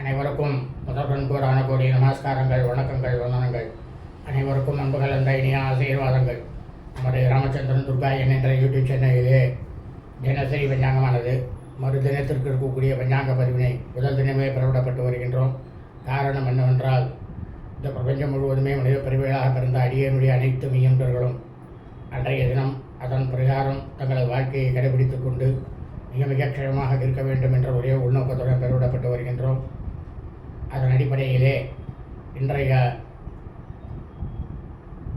அனைவருக்கும் முதல்வன் கூறான கோடி நமஸ்காரங்கள் வணக்கங்கள் வந்தனங்கள். அனைவருக்கும் அன்புகள் அந்த இனிய ஆசீர்வாதங்கள். நம்முடைய ராமச்சந்திரன் துர்கா என்கின்ற யூடியூப் சேனலிலே தினசரி பஞ்சாங்கமானது மறு தினத்திற்கு இருக்கக்கூடிய பஞ்சாங்க பதிவினை முதல் தினமே பெறவிடப்பட்டு வருகின்றோம். காரணம் என்னவென்றால் இந்த பிரபஞ்சம் முழுவதுமே மனித பிரிவுகளாக பிறந்த அடியனுடைய அனைத்து மெய்யன்பர்களும் அன்றைய தினம் அதன் பிரகாரம் தங்களது வாழ்க்கையை கடைபிடித்துக் கொண்டு மிக மிக க்ஷேமமாக இருக்க வேண்டும் என்ற ஒரே உள்நோக்கத்துடன் பெருவிடப்பட்டு வருகின்றோம். அதன் அடிப்படையிலே இன்றைய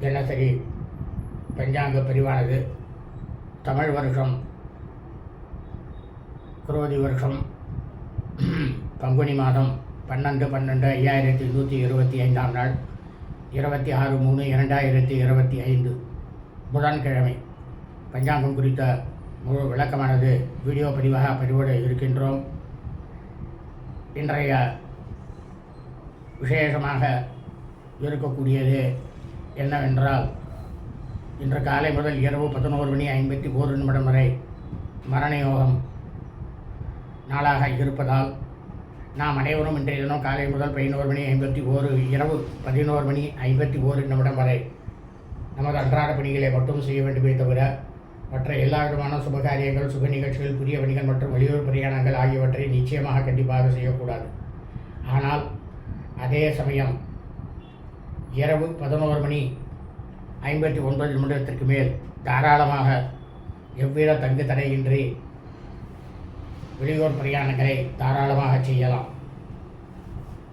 தினசரி பஞ்சாங்க பிரிவானது தமிழ் வருஷம் குரோதி வருஷம் பங்குனி மாதம் பன்னெண்டு பன்னெண்டு ஐயாயிரத்தி நூற்றி இருபத்தி ஐந்தாம் நாள் இருபத்தி ஆறு மூணு இரண்டாயிரத்தி இருபத்தி ஐந்து புதன்கிழமை. பஞ்சாங்கம் குறித்த முழு விளக்கமானது வீடியோ பதிவாக பதிவோடு இருக்கின்றோம். இன்றைய விசேஷமாக இருக்கக்கூடியது என்னவென்றால் இன்று காலை முதல் இரவு பதினோரு மணி ஐம்பத்தி ஓரு நிமிடம் வரை மரண யோகம் நாளாக இருப்பதால் நாம் அனைவரும் இன்றைய தினம் காலை முதல் பதினோரு மணி ஐம்பத்தி ஓரு இரவு பதினோரு மணி ஐம்பத்தி ஓரு நிமிடம் வரை நமது அன்றாட பணிகளை மட்டும் செய்ய வேண்டுமே தவிர மற்ற எல்லா விதமான சுபகாரியங்கள் சுப நிகழ்ச்சிகள் புதிய பணிகள் மற்றும் வெளியூர் பிரயாணங்கள் ஆகியவற்றை நிச்சயமாக கண்டிப்பாக செய்யக்கூடாது. ஆனால் அதே சமயம் இரவு பதினோரு மணி ஐம்பத்தி ஒன்பது நிமிடத்திற்கு மேல் தாராளமாக எவ்வித தங்கு தடையின்றி வெளியூர் பிரயாணங்களை தாராளமாக செய்யலாம்.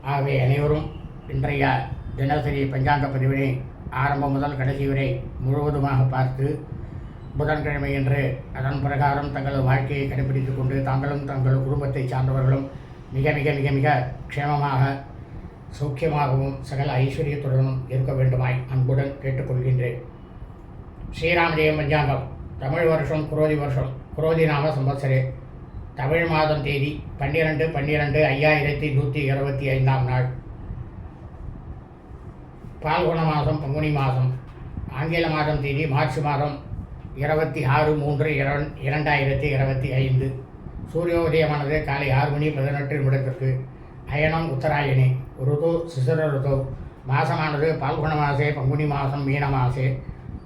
ஆகவே அனைவரும் இன்றைய தினசரி பஞ்சாங்க பதிவினை ஆரம்பம் முதல் கடைசி வரை முழுவதுமாக பார்த்து புதன்கிழமை என்று அதன் பிரகாரம் தங்களது வாழ்க்கையை கடைபிடித்துக் கொண்டு தாங்களும் தங்கள் குடும்பத்தை சார்ந்தவர்களும் மிக மிக மிக மிக க்ஷேமமாக சௌக்கியமாகவும் சகல ஐஸ்வர்யத்துடனும் இருக்க வேண்டுமாய் அன்புடன் கேட்டுக்கொள்கின்றேன். ஸ்ரீராமஜெயம் பஞ்சாங்கம். தமிழ் வருஷம் குரோதி வருஷம். குரோதி நாம சம்பத்சரே. தமிழ் மாதம் தேதி பன்னிரெண்டு பன்னிரெண்டு ஐயாயிரத்தி நூற்றி இருபத்தி ஐந்தாம் நாள். பால்குண மாதம் பங்குனி மாதம். ஆங்கில மாதம் தேதி மார்ச் மாதம் இருபத்தி ஆறு மூன்று இரண் இரண்டாயிரத்தி இருபத்தி ஐந்து. சூரிய உதயமானது காலை ஆறு மணி பதினெட்டு நிமிடத்திற்கு அயனம் உத்தராயணி. ருது சிசிர ருது மாசமானது பால்குண மாசே பங்குனி மாதம் மீன மாசே.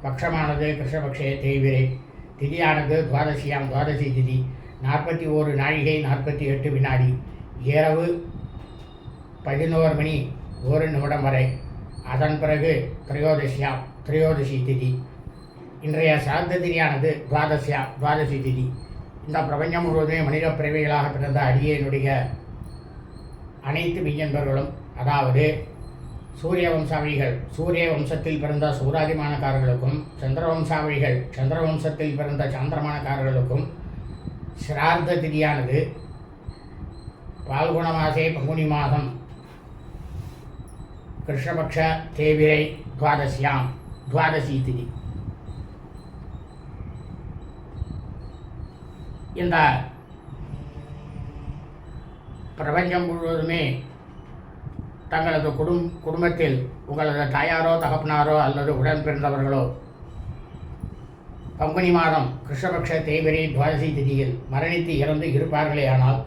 பக்ஷமானது கிருஷ்ணபக்ஷே தேய்விரை. திதியானது துவாதசியாம் துவாதசி திதி. நாற்பத்தி ஓரு நாழிகை நாற்பத்தி எட்டு வினாடி. இரவு பதினோரு மணி ஒரு நிமிடம் வரை. அதன் பிறகு திரையோதசியாம் திரையோதசி திதி. இன்றைய சார்ந்த திதியானது துவாதசியா துவாதசி திதி. இந்த பிரபஞ்சம் முழுவதுமே மனித பிறவிகளாக பிறந்த அடியனுடைய அனைத்து மெய்யன்பர்களும் அதாவது சூரிய வம்சாவளிகள் சூரிய வம்சத்தில் பிறந்த சூராதிமானக்காரர்களுக்கும் சந்திர வம்சாவளிகள் சந்திர வம்சத்தில் பிறந்த சாந்திரமானக்காரர்களுக்கும் சிரார்த்த திதியானது பால்குண மாசே பங்குனி மாதம். கிருஷ்ணபக்ஷ தேவிரை துவாதசியாம் துவாதசி திதி. இந்த பிரபஞ்சம் முழுவதுமே தங்களது குடும் குடும்பத்தில் உங்களது தாயாரோ தகப்பனாரோ அல்லது உடன் பிறந்தவர்களோ பங்குனி மாதம் கிருஷ்ணபக்ஷ தேய்பிரை துவாதசி திதியில் மரணித்து இறந்து இருப்பார்களே ஆனால்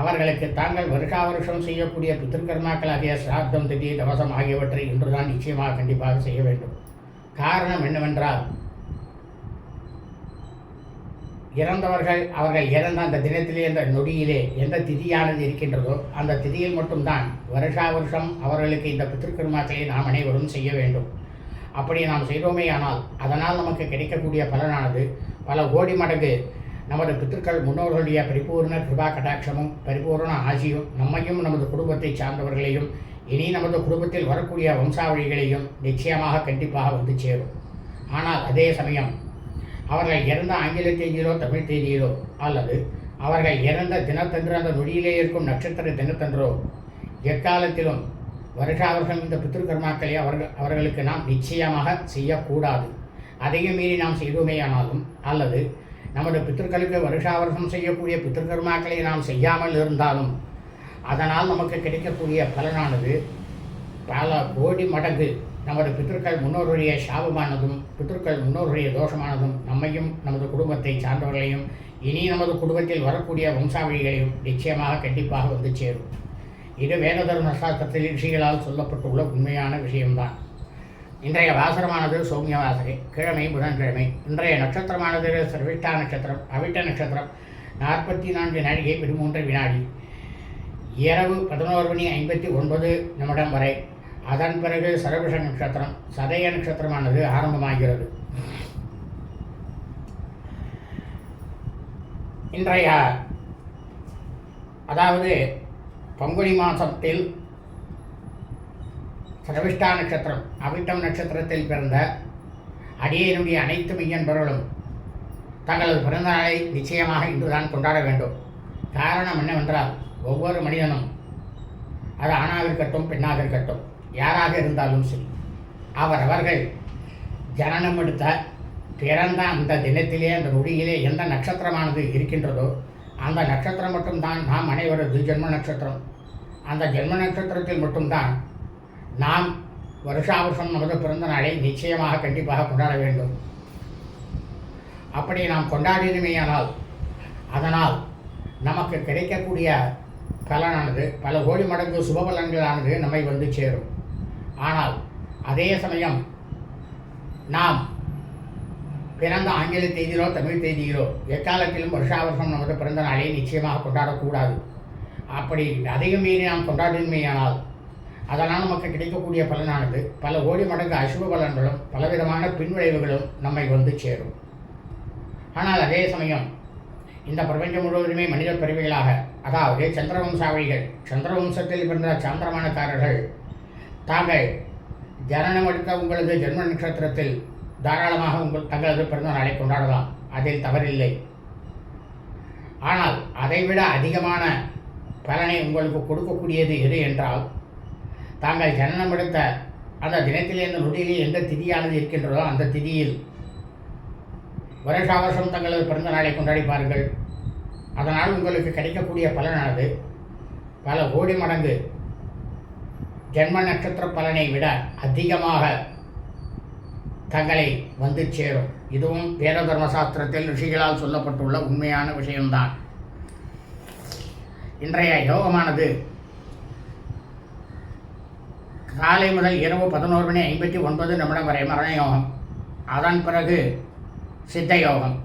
அவர்களுக்கு தாங்கள் வருஷா வருஷம் செய்யக்கூடிய பித்திருக்கர்மாக்களாகிய சிராத்தம் திதி தவசம் ஆகியவற்றை இன்றுதான் நிச்சயமாக கண்டிப்பாக செய்ய வேண்டும். காரணம் என்னவென்றால் இறந்தவர்கள் அவர்கள் இறந்த அந்த தினத்திலே அந்த நொடியிலே எந்த திதியானது இருக்கின்றதோ அந்த திதியில் மட்டும்தான் வருஷா வருஷம் அவர்களுக்கு இந்த பித்திருக்கருமாக்களை நாம் அனைவரும் செய்ய வேண்டும். அப்படி நாம் செய்தோமே ஆனால் அதனால் நமக்கு கிடைக்கக்கூடிய பலனானது பல கோடி மடங்கு நமது பித்திருக்கள் முன்னோர்களுடைய பரிபூர்ண கிருபா கடாட்சமும் பரிபூர்ண ஆசியும் நம்மையும் நமது குடும்பத்தை சார்ந்தவர்களையும் இனி நமது குடும்பத்தில் வரக்கூடிய வம்சாவளிகளையும் நிச்சயமாக கண்டிப்பாக வந்து சேரும். ஆனால் அதே சமயம் அவர்கள் இறந்த ஆங்கில தேதியிலோ தமிழ் தேதியிலோ அல்லது அவர்கள் இறந்த தினத்தன்று அந்த நொடியிலே இருக்கும் நட்சத்திர தினத்தன்றோ எக்காலத்திலும் வருஷா இந்த பித்திருக்கர்மாக்களை அவர்கள் அவர்களுக்கு நாம் நிச்சயமாக செய்யக்கூடாது. அதையும் மீறி நாம் செய்தோமேயானாலும் அல்லது நமது பித்திருக்களுக்கு வருஷாவர்ஷம் செய்யக்கூடிய பித்திருக்கர்மாக்களை நாம் செய்யாமல் இருந்தாலும் அதனால் நமக்கு கிடைக்கக்கூடிய பலனானது பல கோடி மடங்கு நமது பித்திருக்கள் முன்னோருடைய சாபமானதும் பித்திருக்கள் முன்னோருடைய தோஷமானதும் நம்மையும் நமது குடும்பத்தை சார்ந்தவர்களையும் இனி நமது குடும்பத்தில் வரக்கூடிய வம்சாவளிகளையும் நிச்சயமாக கண்டிப்பாக வந்து சேரும். இது வேத தர்ம சாஸ்திரத்தில் ரிஷிகளால் சொல்லப்பட்டுள்ள உண்மையான விஷயம்தான். இன்றைய வாசரமானது சௌமிய வாசகை கிழமை புதன்கிழமை. இன்றைய நட்சத்திரமானது சர்விஷ்டா நட்சத்திரம் அவிட்ட நட்சத்திரம் நாற்பத்தி நான்கு நடிகை பதிமூன்று வினாடி. இரவு பதினோரு மணி ஐம்பத்தி ஒன்பது நிமிடம் வரை அதன் பிறகு சரபிஷ நட்சத்திரம் சதய நட்சத்திரமானது ஆரம்பமாகிறது. இன்றைய அதாவது பங்குனி மாதத்தில் சரவிஷ்டா நட்சத்திரம் அவிட்டம் நட்சத்திரத்தில் பிறந்த அடியனுடைய அனைத்து மெய்யன்பர்களும் தங்களது பிறந்த நாளை நிச்சயமாக இன்றுதான் கொண்டாட வேண்டும். காரணம் என்னவென்றால் ஒவ்வொரு மனிதனும் அது ஆணாக இருக்கட்டும் பெண்ணாக இருக்கட்டும் யாராக இருந்தாலும் சரி அவரவர்கள் ஜனனம் எடுத்த பிறந்த அந்த தினத்திலே அந்த நொடியிலே எந்த நட்சத்திரமானது இருக்கின்றதோ அந்த நட்சத்திரம் மட்டும்தான் நாம் அனைவரது ஜென்ம நட்சத்திரம். அந்த ஜென்ம நட்சத்திரத்தில் மட்டும்தான் நாம் வருஷாவருஷம் நமது பிறந்த நாளை நிச்சயமாக கண்டிப்பாக கொண்டாட வேண்டும். அப்படி நாம் கொண்டாடினமேயானால் அதனால் நமக்கு கிடைக்கக்கூடிய பலனானது பல கோடி மடங்கு சுபபலன்களானது நம்மை வந்து சேரும். ஆனால் அதே சமயம் நாம் பிறந்த ஆங்கில தேதியிலோ தமிழ் தேதியிலோ எக்காலத்திலும் வருஷாவருஷம் நமது பிறந்த நாளை நிச்சயமாக கொண்டாடக்கூடாது. அப்படி அதையும் மீறி நாம் கொண்டாடுமையானால் அதனால் நமக்கு கிடைக்கக்கூடிய பலனானது பல கோடி மடங்கு அசுப பலன்களும் பலவிதமான பின்விளைவுகளும் நம்மை வந்து சேரும். ஆனால் அதே சமயம் இந்த பிரபஞ்சம் முழுவதுமே மனித பிறவிகளாக. அதாவது சந்திரவம்சாவளிகள். சந்திரவம்சத்தில் பிறந்த சாந்திரமானக்காரர்கள் தாங்கள் ஜனனம் எடுத்த உங்களது ஜென்ம நட்சத்திரத்தில் தாராளமாக உங்கள் தங்களது பிறந்த நாளை கொண்டாடலாம். அதில் தவறில்லை. ஆனால் அதைவிட அதிகமான பலனை உங்களுக்கு கொடுக்கக்கூடியது எது என்றால் தாங்கள் ஜனனம் எடுத்த அந்த தினத்திலே அந்த நொடியிலே எந்த திதியானது இருக்கின்றதோ அந்த திதியில் வருஷா வருஷம் தங்களது பிறந்த நாளை கொண்டாடி பாருங்கள் அதனால் உங்களுக்கு கிடைக்கக்கூடிய பலனானது பல கோடி மடங்கு ஜென்ம நட்சத்திர பலனை விட அதிகமாக தங்களை வந்து சேரும். இதுவும் வேத தர்மசாஸ்திரத்தில் ரிஷிகளால் சொல்லப்பட்டுள்ள உண்மையான விஷயம்தான். இன்றைய யோகமானது காலை முதல் இரவு பதினோரு மணி ஐம்பத்தி ஒன்பது நிமிடம் வரை மரண யோகம். அதன் பிறகு சித்த யோகம்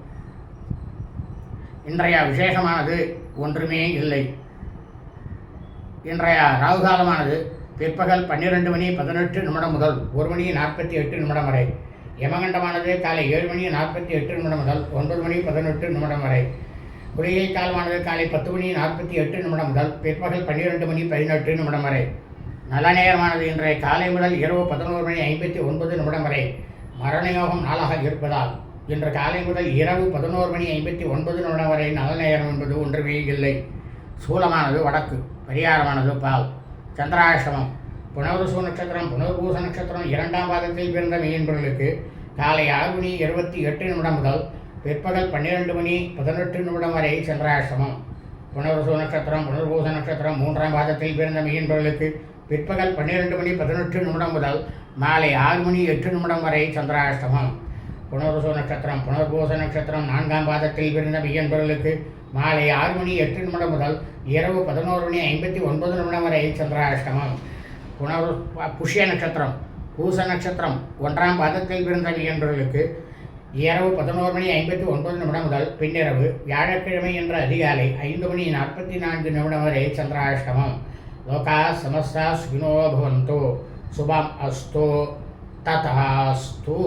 இன்றைய விசேஷமானது ஒன்றுமே இல்லை. இன்றைய ராகுகாலமானது பிற்பகல் பன்னிரெண்டு மணி பதினெட்டு நிமிடம் முதல் ஒரு மணி நாற்பத்தி எட்டு நிமிடம் வரை. யமகண்டமானது காலை ஏழு மணி நாற்பத்தி எட்டு நிமிடம் முதல் ஒன்பது மணி பதினெட்டு நிமிடம் வரை. குளிகை காலமானது காலை பத்து மணி நாற்பத்தி எட்டு நிமிடம் முதல் பிற்பகல் பன்னிரெண்டு மணி பதினெட்டு நிமிடம் வரை. நல்ல நேரமானது இன்றைய காலை முதல் இரவு பதினோரு மணி ஐம்பத்தி ஒன்பது நிமிடம் வரை. மரணயோகம் நாளாக இருப்பதால் இன்று காலை முதல் இரவு பதினோரு மணி ஐம்பத்தி ஒன்பது நிமிடம் வரை நல்ல நேரம் என்பது ஒன்றுமே இல்லை. சூலமானது வடக்கு பரிகாரமானது பால். சந்திராஷ்டமம். புனர்வசு நட்சத்திரம் புனர்பூச நட்சத்திரம் இரண்டாம் பாதத்தில் பிறந்த மீன்பர்களுக்கு காலை ஆறு மணி இருபத்தி எட்டு நிமிடம் முதல் பிற்பகல் பன்னிரெண்டு மணி பதினெட்டு நிமிடம் வரை சந்திராஷ்டமம். புனர்வசு நட்சத்திரம் புனர்பூச நட்சத்திரம் மூன்றாம் பாதத்தில் பிறந்த மீன்பர்களுக்கு பிற்பகல் பன்னிரெண்டு மணி பதினெட்டு நிமிடம் முதல் மாலை ஆறு மணி எட்டு நிமிடம் வரை சந்திராஷ்டமம். புனர்வசு நட்சத்திரம் புனர்பூச நட்சத்திரம் நான்காம் பாதத்தில் பிறந்த மீன்பர்களுக்கு மாலை ஆறு மணி எட்டு நிமிடம் முதல் இரவு பதினோரு மணி ஐம்பத்தி ஒன்பது நிமிடம் வரை சந்திராஷ்டமம். புனர் புஷ்ய நட்சத்திரம் பூச நட்சத்திரம் ஒன்றாம் பாதத்தில் பிறந்த மீன்பர்களுக்கு இரவு பதினோரு மணி ஐம்பத்தி ஒன்பது நிமிடம் முதல் பின்னிரவு வியாழக்கிழமை என்ற அதிகாலை ஐந்து மணி நாற்பத்தி நான்கு நிமிடம் வரை சந்திராஷ்டமம். லோகா சமஸ்தா சுகினோ பவந்தோ. சுபம் அஸ்தோ. తథాస్తు